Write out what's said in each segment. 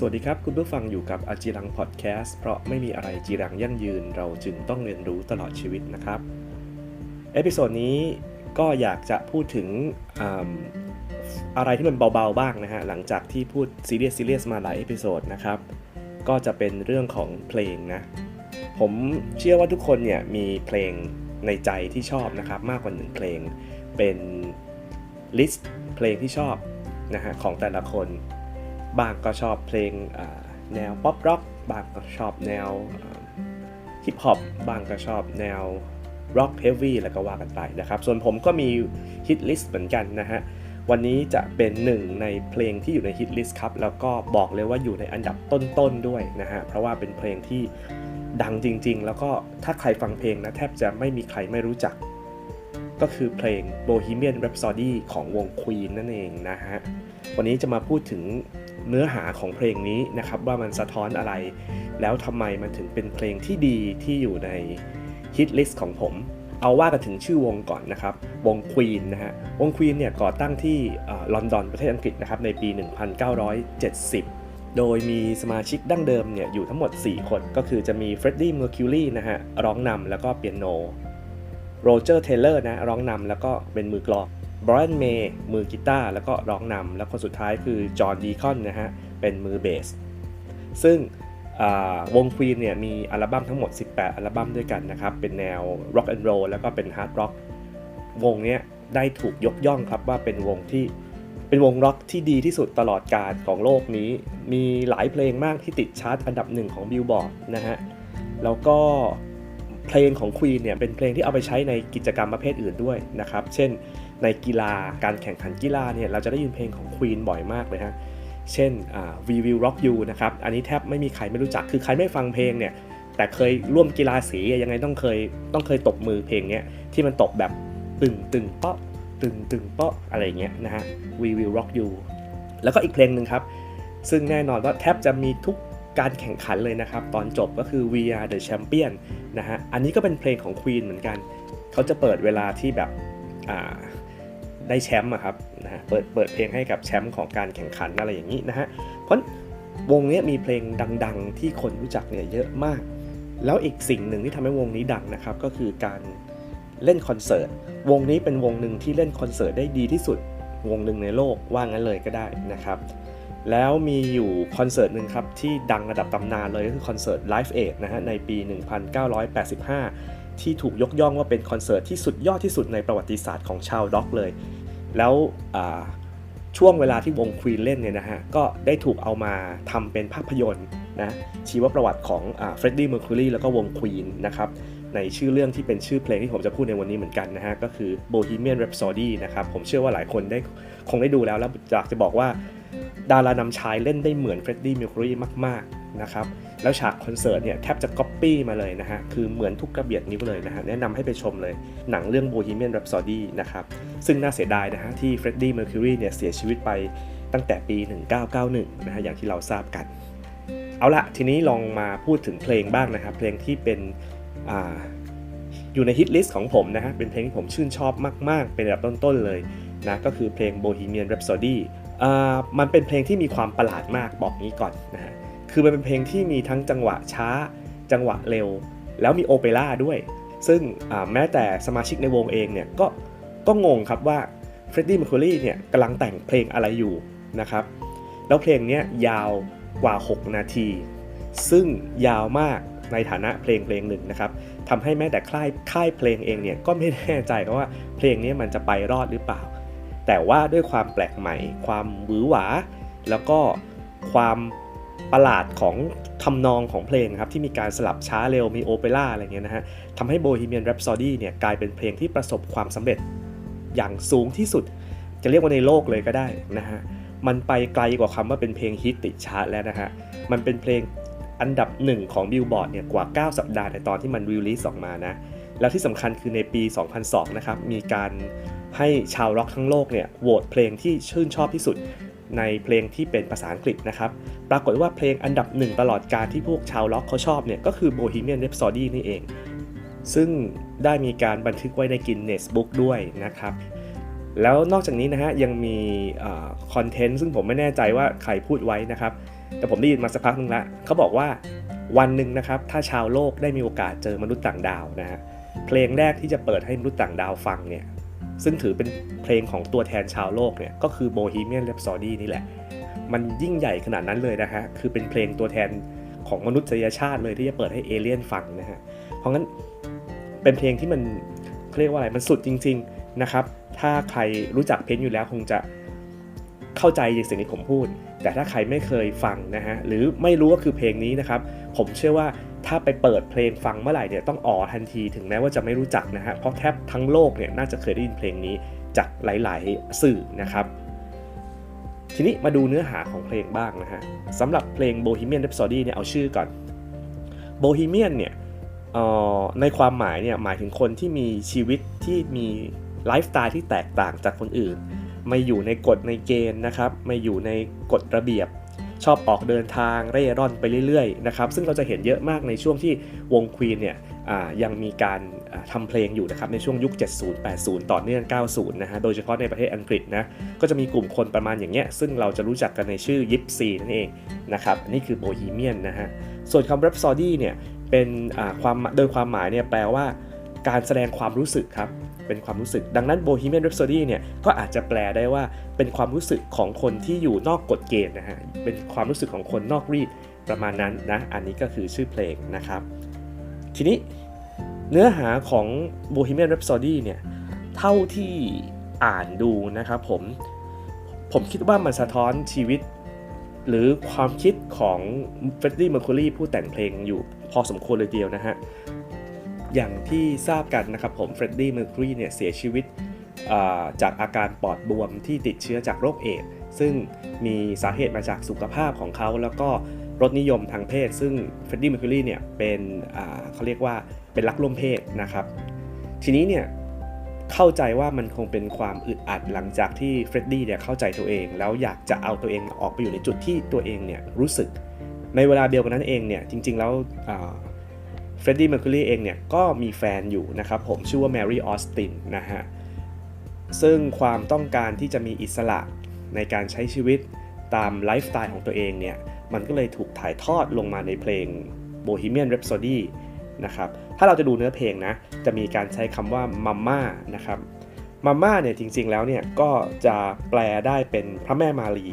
สวัสดีครับ คุณผู้ฟังอยู่กับอาจิรังพอดแคสต์เพราะไม่มีอะไรจีรังยั่งยืน เราจึงต้องเรียนรู้ตลอดชีวิตนะครับ เอพิโซดนี้ก็อยากจะพูดถึงออะไรที่มันเบาๆบ้างนะฮะ หลังจากที่พูดซีเรียสซีเรียสมาหลายเอพิโซดนะครับ ก็จะเป็นเรื่องของเพลงนะ ผมเชื่อว่าทุกคนเนี่ยมีเพลงในใจที่ชอบนะครับ มากกว่าหนึ่งเพลงเป็นลิสต์เพลงที่ชอบนะฮะของแต่ละคน บางก็ชอบเพลงแนวป๊อปร็อกบางก็ชอบแนวฮิปฮอปบางก็ชอบแนวร็อกเฮฟวี่แล้วก็ว่ากันไปนะครับ ส่วนผมก็มีฮิตลิสต์เหมือนกันนะฮะ วันนี้จะเป็นหนึ่งในเพลงที่อยู่ในฮิตลิสต์ครับ แล้วก็บอกเลยว่าอยู่ในอันดับต้นๆด้วยนะฮะ เพราะว่าเป็นเพลงที่ดังจริง ๆ แล้วก็ถ้าใครฟังเพลงนะแทบจะไม่มีใครไม่รู้จัก ก็คือเพลง Bohemian Rhapsody ของวง Queen นั่นเองนะฮะ วันนี้จะมาพูดถึง เนื้อหาของเพลงนี้นะครับว่ามันสะท้อนอะไร แล้วทำไมมันถึงเป็นเพลงที่ดีที่อยู่ในฮิตลิสต์ของผม เอาว่ากันถึงชื่อวงก่อนนะครับ วง Queen นะฮะ วง Queen เนี่ยก่อตั้งที่ลอนดอนประเทศอังกฤษนะครับในปี 1970 โดยมีสมาชิกดั้งเดิมเนี่ยอยู่ทั้งหมด 4 คน ก็คือจะมีเฟรดดี้เมอร์คิวรีนะฮะร้องนำแล้วก็เปียโน โรเจอร์ เทเลอร์นะร้องนำแล้วก็เป็นมือกลอง บรอนเมย์มือกีตาร์แล้วก็ร้องนำแล้วคนสุดท้ายคือจอห์นดีคอนนะฮะเป็นมือเบส ซึ่งวงควีนเนี่ยมีอัลบั้มทั้งหมด 18 อัลบั้มด้วยกันนะครับ เป็นแนว Rock and Roll แล้วก็เป็น Hard Rock วงนี้ได้ถูกยกย่องครับว่าเป็นวงที่เป็นวงร็อกที่ดีที่สุดตลอดกาลของโลกนี้ มีหลายเพลงมากที่ติดชาร์ตอันดับหนึ่งของบิลบอร์ดนะฮะแล้วก็ เพลงของควีนเนี่ยเป็นเพลงที่เอาไปใช้ในกิจกรรมประเภทอื่นด้วยนะครับ เช่น ในกีฬาการแข่งขันกีฬาเนี่ยเราจะได้ยินเพลงของ Queen บ่อยมากเลยฮะ เช่น We Will Rock You นะครับ อันนี้แทบไม่มีใครไม่รู้จัก คือใครไม่ฟังเพลงเนี่ย แต่เคยร่วมกีฬาสียังไงต้องเคยต้องเคยตบมือเพลงเนี้ยที่มันตบแบบตึงตึงเปาะตึงตึงเปาะอะไรเงี้ยนะฮะ We Will Rock You แล้วก็อีกเพลงหนึ่งครับ ซึ่งแน่นอนว่าแทบจะมีทุก การแข่งขันเลยนะครับ ตอนจบก็คือ We Are the Champion นะฮะ อันนี้ก็เป็นเพลงของ Queen เหมือนกัน เขาจะเปิดเวลาที่แบบได้แชมป์อะครับนะฮะเปิดเปิดเพลงให้กับแชมป์ของการแข่งขันอะไรอย่างนี้นะฮะ เพราะวงนี้มีเพลงดังๆ ที่คนรู้จักเนี่ยเยอะมาก แล้วอีกสิ่งหนึ่งที่ทำให้วงนี้ดังนะครับ ก็คือการเล่นคอนเสิร์ต วงนี้เป็นวงหนึ่งที่เล่นคอนเสิร์ตได้ดีที่สุด วงหนึ่งในโลกว่างั้นเลยก็ได้นะครับ แล้วมีอยู่คอนเสิร์ตหนึ่งครับ ที่ดังระดับตำนานเลยก็คือคอนเสิร์ต Live Aid นะฮะในปี 1985 ที่ถูกยกย่องว่าเป็นคอนเสิร์ตที่สุดยอดที่สุดในประวัติศาสตร์ของชาวด็อกเลย แล้วช่วงเวลาที่วงควีนเล่นเนี่ยนะฮะ ก็ได้ถูกเอามาทำเป็นภาพยนตร์นะชีวประวัติของเฟรดดี้เมอร์คิวรีแล้วก็วงควีนนะครับ ในชื่อเรื่องที่เป็นชื่อเพลงที่ผมจะพูดในวันนี้เหมือนกันนะฮะ ก็คือ Bohemian Rhapsody นะครับ ผมเชื่อว่าหลายคนได้คงได้ดูแล้วแล้วอยากจะบอกว่าดารานำชายเล่นได้เหมือนเฟรดดี้เมอร์คิวรีมากๆนะครับ แล้วฉากคอนเสิร์ตเนี่ยแทบจะก๊อปปี้มาเลยนะฮะ คือเหมือนทุกกระเบียดนิ้วเลยนะฮะ แนะนำให้ไปชมเลย หนังเรื่อง Bohemian Rhapsody นะครับ ซึ่งน่าเสียดายนะฮะที่เฟรดดี้มอร์คิวรีเนี่ยเสียชีวิตไปตั้งแต่ปี 1991 นะฮะ อย่างที่เราทราบกัน เอาละทีนี้ลองมาพูดถึงเพลงบ้างนะครับ เพลงที่เป็น อยู่ในฮิตลิสต์ของผมนะฮะ เป็นเพลงที่ผมชื่นชอบมาก ๆ เป็นระดับต้น ๆ เลยนะ ก็คือเพลง Bohemian Rhapsody อ่ามันเป็นเพลงที่มีความประหลาดมากบอกงี้ก่อนนะฮะ คือมันเป็นเพลงที่มีทั้งจังหวะช้า จังหวะเร็ว แล้วมีโอเปร่าด้วย ซึ่งแม้แต่สมาชิกในวงเองเนี่ยก็ก็งงครับว่าเฟรดดี้ m ม r ค u รีเนี่ยกำลังแต่งเพลงอะไรอยู่นะครับ แล้วเพลงนี้ยาวกว่า 6 นาที ซึ่งยาวมาก ในฐานะเพลงเพลงหนึ่งนะครับทำให้แม้แต่ค่ายค่ายเพลงเองเนี่ยก็ไม่แน่ใจว่าเพลงนี้มันจะไปรอดหรือเปล่า แต่ว่าด้วยความแปลกใหม่ ความหวือหวา แล้วก็ความประหลาดของทำนองของเพลงครับที่มีการสลับช้าเร็วมีโอเปร่าอะไรเงี้ยนะฮะทำให้ Bohemian Rhapsody เนี่ยกลายเป็นเพลงที่ประสบความสำเร็จอย่างสูงที่สุด จะเรียกว่าในโลกเลยก็ได้นะฮะมันไปไกลกว่าคำว่าเป็นเพลงฮิตติดชาร์ตแล้วนะฮะมันเป็นเพลง อันดับหนึ่งของ Billboard เนี่ยกว่า 9 สัปดาห์ในตอนที่มันรีลิสออกมานะ แล้วที่สำคัญคือในปี 2002 นะครับ มีการให้ชาวร็อกทั้งโลกเนี่ยโหวตเพลงที่ชื่นชอบที่สุดในเพลงที่เป็นภาษาอังกฤษนะครับ ปรากฏว่าเพลงอันดับหนึ่งตลอดการที่พวกชาวล็อกเขาชอบเนี่ยก็คือ Bohemian Rhapsody นี่เอง ซึ่งได้มีการบันทึกไว้ในกินเนสบุ๊กด้วยนะครับ แล้วนอกจากนี้นะฮะยังมีคอนเทนต์ซึ่งผมไม่แน่ใจว่าใครพูดไว้นะครับ แต่ผมได้ยินมาสักพักนึงละเขาบอกว่าวันหนึ่งนะครับถ้าชาวโลกได้มีโอกาสเจอมนุษย์ต่างดาวนะฮะเพลงแรกที่จะเปิดให้มนุษย์ต่างดาวฟังเนี่ยซึ่งถือเป็นเพลงของตัวแทนชาวโลกเนี่ยก็คือ Bohemian Rhapsody นี่แหละ มันยิ่งใหญ่ขนาดนั้นเลยนะฮะคือเป็นเพลงตัวแทนของมนุษยชาติเลยที่จะเปิดให้เอเลี่ยนฟังนะฮะเพราะงั้นเป็นเพลงที่มันเรียกว่าอะไรมันสุดจริง ๆนะครับ ถ้าใครรู้จักเพลงอยู่แล้วคงจะ เข้าใจในสิ่งที่ผมพูด แต่ถ้าใครไม่เคยฟังนะฮะหรือไม่รู้ว่าคือเพลงนี้นะครับผมเชื่อว่าถ้าไปเปิดเพลงฟังเมื่อไหร่เนี่ยต้องอ๋อทันทีถึงแม้ว่าจะไม่รู้จักนะฮะเพราะแทบทั้งโลกเนี่ยน่าจะเคยได้ยินเพลงนี้จากหลาย ๆ สื่อนะครับ ทีนี้มาดูเนื้อหาของเพลงบ้างนะฮะสำหรับเพลง Bohemian Rhapsody เนี่ยเอาชื่อก่อน Bohemian เนี่ยในความหมายเนี่ยหมายถึงคนที่มีชีวิตที่มีไลฟ์สไตล์ที่แตกต่างจากคนอื่น ไม่อยู่ในกฎในเกณฑ์นะครับไม่อยู่ในกฎระเบียบ ชอบออกเดินทางเร่ร่อนไปเรื่อยๆนะครับซึ่งเราจะเห็นเยอะมากในช่วงที่วงควีนเนี่ยยังมีการทำเพลงอยู่นะครับในช่วงยุค 70 80 ต่อเนื่อง 90 นะฮะโดยเฉพาะในประเทศอังกฤษนะก็จะมีกลุ่มคนประมาณอย่างเงี้ยซึ่งเราจะรู้จักกันในชื่อยิปซีนั่นเองนะครับนี่คือโบฮีเมียนนะฮะส่วนคำ Rhapsody เนี่ยเป็นความโดยความหมายเนี่ยแปลว่าการแสดงความรู้สึกครับ เป็นความรู้สึก ดังนั้น Bohemian Rhapsody เนี่ยก็อาจจะแปลได้ว่าเป็นความรู้สึกของคนที่อยู่นอกกฎเกณฑ์นะฮะเป็นความรู้สึกของคนนอกรีดประมาณนั้นนะอันนี้ก็คือชื่อเพลงนะครับ ทีนี้เนื้อหาของ Bohemian Rhapsody เนี่ยเท่าที่อ่านดูนะครับผมผมคิดว่ามันสะท้อนชีวิต หรือความคิดของเฟรดดี้เมอร์คูรีผู้แต่งเพลงอยู่พอสมควรเลยเดียวนะฮะ อย่างที่ทราบกันนะครับผมเฟรดดี้เมอร์คูรีเนี่ยเสียชีวิตจากอาการปอดบวมที่ติดเชื้อจากโรคเอดซึ่งมีสาเหตุมาจากสุขภาพของเขา แล้วก็รสนิยมทางเพศ ซึ่งเฟรดดี้เมอร์คูรีเนี่ยเป็นเขาเรียกว่าเป็นรักร่วมเพศนะครับ ทีนี้เนี่ยเข้าใจว่ามันคงเป็นความอึดอัดหลังจากที่เฟรดดี้เนี่ยเข้าใจตัวเอง แล้วอยากจะเอาตัวเองออกไปอยู่ในจุดที่ตัวเองเนี่ยรู้สึก ในเวลาเดียวกันนั้นเองเนี่ยจริงๆแล้ว เฟรดดี้เมอร์คิวรีเองเนี่ยก็มีแฟนอยู่นะครับผมชื่อว่าแมรี่ออสตินนะฮะซึ่งความต้องการที่จะมีอิสระในการใช้ชีวิตตามไลฟ์สไตล์ของตัวเองเนี่ยมันก็เลยถูกถ่ายทอดลงมาในเพลง Bohemian Rhapsody นะครับถ้าเราจะดูเนื้อเพลงนะจะมีการใช้คำว่ามัมม่านะครับมัมม่าเนี่ยจริงๆแล้วเนี่ยก็จะแปลได้เป็นพระแม่มารี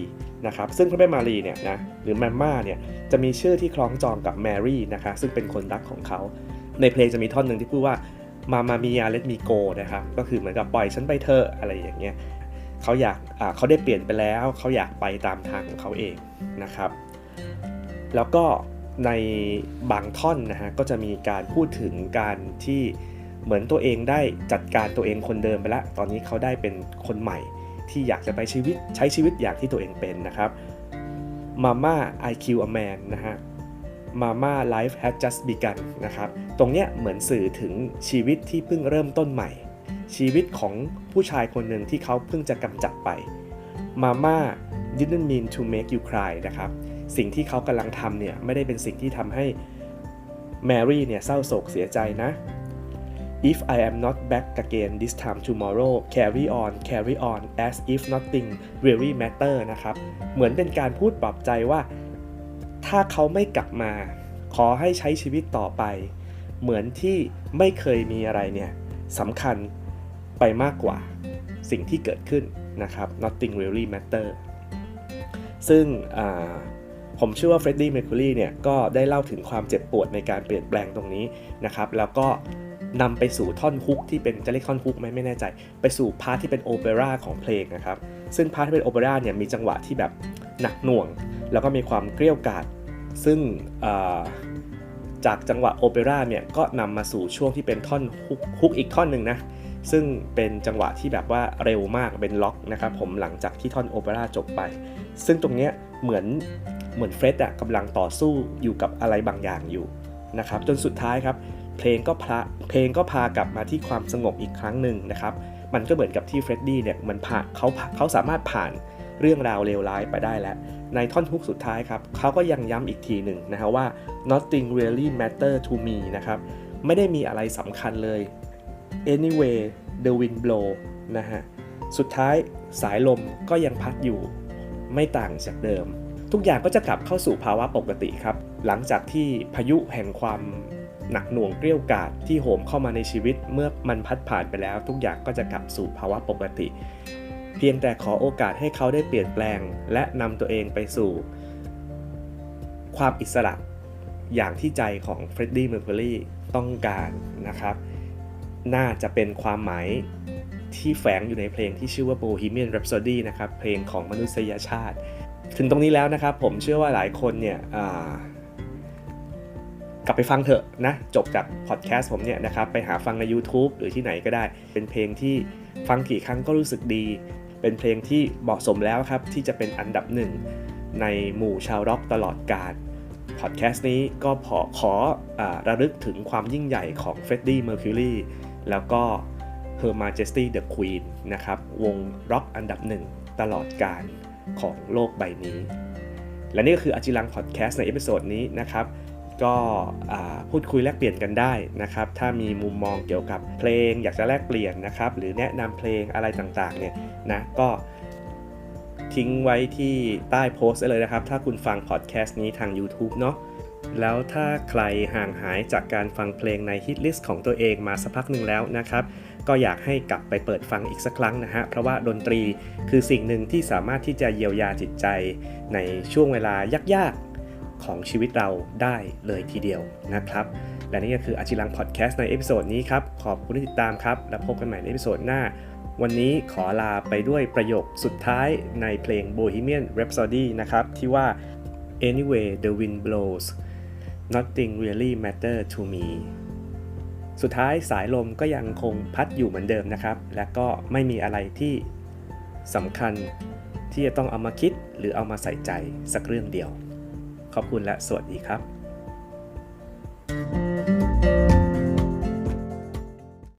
นะครับซึ่งพระแม่มารีเนี่ยนะหรือแมมม่าเนี่ยจะมีชื่อที่คล้องจองกับแมรี่นะคะซึ่งเป็นคนรักของเขา ในเพลงจะมีท่อนหนึ่งที่พูดว่ามามามียาเลตมีโกนะครับก็คือเหมือนกับปล่อยฉันไปเถอะอะไรอย่างเงี้ยเขาอยากเขาได้เปลี่ยนไปแล้วเขาอยากไปตามทางของเขาเองนะครับ แล้วก็ในบางท่อนนะฮะก็จะมีการพูดถึงการที่เหมือนตัวเองได้จัดการตัวเองคนเดิมไปแล้ว ตอนนี้เขาได้เป็นคนใหม่ ที่อยากจะไปชีวิตใช้ชีวิตอย่างที่ตัวเองเป็นนะครับ Mama I kill a man นะฮะ Mama life has just begun นะครับ ตรงเนี้ยเหมือนสื่อถึงชีวิตที่เพิ่งเริ่มต้นใหม่ ชีวิตของผู้ชายคนหนึ่งที่เขาเพิ่งจะกำจัดไป Mama didn't mean to make you cry นะครับ สิ่งที่เขากำลังทำเนี่ยไม่ได้เป็นสิ่งที่ทำให้แมรี่เนี่ยเศร้าโศกเสียใจนะ If I am not back again this time tomorrow carry on carry on as if nothing really matter นะครับ เหมือนเป็นการพูดปลอบใจว่า ถ้าเขาไม่กลับมา ขอให้ใช้ชีวิตต่อไป เหมือนที่ไม่เคยมีอะไรเนี่ยสำคัญไปมากกว่าสิ่งที่เกิดขึ้นนะครับ nothing really matter ซึ่งผมเชื่อว่าเฟรดดี้เมคคูรีเนี่ยก็ได้เล่าถึงความเจ็บปวดในการเปลี่ยนแปลงตรงนี้นะครับ แล้วก็ นำไปสู่ท่อนฮุกที่เป็นจะเรียกท่อนฮุกไหมไม่แน่ใจ ไปสู่พาร์ทที่เป็นโอเปร่าของเพลงนะครับ ซึ่งพาร์ทที่เป็นโอเปร่าเนี่ยมีจังหวะที่แบบหนักหน่วง แล้วก็มีความเกลี้ยกล่อมซึ่งจากจังหวะโอเปร่าเนี่ยก็นำมาสู่ช่วงที่เป็นท่อนฮุกฮุกอีกท่อนหนึ่งนะซึ่งเป็นจังหวะที่แบบว่าเร็วมากเป็นล็อกนะครับผมหลังจากที่ท่อนโอเปร่าจบไป ซึ่งตรงเนี้ยเหมือนเหมือนเฟร็ดอะกำลังต่อสู้อยู่กับอะไรบางอย่างอยู่นะครับจนสุดท้ายครับ เพลงก็พาเพลงก็พากลับมาที่ความสงบอีกครั้งหนึ่งนะครับ มันก็เหมือนกับที่เฟรดดี้เนี่ยมันผ่านเขาเขาสามารถผ่านเรื่องราวเลวร้ายไปได้แล้ว ในท่อนฮุกสุดท้ายครับเขาก็ยังย้ำอีกทีหนึ่งนะฮะว่า nothing really matter to me นะครับ ไม่ได้มีอะไรสำคัญเลย anyway the wind blow นะฮะ สุดท้ายสายลมก็ยังพัดอยู่ ไม่ต่างจากเดิม ทุกอย่างก็จะกลับเข้าสู่ภาวะปกติครับ หลังจากที่พายุแห่งความ หนักหน่วงเกลี้ยวกาดที่โหมเข้ามาในชีวิตเมื่อมันพัดผ่านไปแล้ว ทุกอย่างก็จะกลับสู่ภาวะปกติ เพียงแต่ขอโอกาสให้เขาได้เปลี่ยนแปลง และนำตัวเองไปสู่ ความอิสระอย่างที่ใจของเฟรดดี้เมอร์คิวรีต้องการนะครับ น่าจะเป็นความหมายที่แฝงอยู่ในเพลงที่ชื่อว่า Bohemian Rhapsody นะครับ เพลงของมนุษยชาติ ถึงตรงนี้แล้วนะครับ ผมเชื่อว่าหลายคนเนี่ย กลับไปฟังเถอะนะ จบจากพอดแคสต์ผมเนี่ยนะครับ ไปหาฟังใน YouTube หรือที่ไหนก็ได้ เป็นเพลงที่ฟังกี่ครั้งก็รู้สึกดี เป็นเพลงที่เหมาะสมแล้วครับ ที่จะเป็นอันดับหนึ่งในหมู่ชาวร็อกตลอดกาลพอดแคสต์นี้ก็ขอขออระลึกถึงความยิ่งใหญ่ของเฟรดดี้เมอร์คิวรีแล้วก็ Her Majesty the Queen นะครับ วงร็อกอันดับหนึ่งตลอดการของโลกใบนี้ และนี่ก็คืออาจิรังพอดแคสต์ในเอพิโซดนี้นะครับ ก็พูดคุยแลกเปลี่ยนกันได้นะครับ ถ้ามีมุมมองเกี่ยวกับเพลง อยากจะแลกเปลี่ยนนะครับ หรือแนะนำเพลงอะไรต่างๆเนี่ยนะก็ทิ้งไว้ที่ใต้โพสต์เลยนะครับ ถ้าคุณฟังพอดแคสต์นี้ทาง YouTube เนาะแล้วถ้าใครห่างหายจากการฟังเพลงในฮิตลิสต์ของตัวเองมาสักพักหนึ่งแล้วนะครับ ก็อยากให้กลับไปเปิดฟังอีกสักครั้งนะฮะ เพราะว่าดนตรีคือสิ่งหนึ่งที่สามารถที่จะเยียวยาจิตใจ ในช่วงเวลายากๆ ของชีวิตเราได้เลยทีเดียวนะครับ และนี่ก็คืออาจิรังพอดแคสต์ในเอพิโซดนี้ครับ ขอบคุณที่ติดตามครับ แล้วพบกันใหม่ในเอพิโซดหน้า วันนี้ขอลาไปด้วยประโยคสุดท้ายในเพลง Bohemian Rhapsody นะครับ ที่ว่า anyway the wind blows nothing really matter to me สุดท้ายสายลมก็ยังคงพัดอยู่เหมือนเดิมนะครับ และก็ไม่มีอะไรที่สำคัญที่จะต้องเอามาคิดหรือเอามาใส่ใจสักเรื่องเดียว ขอบคุณและสวัสดีครับ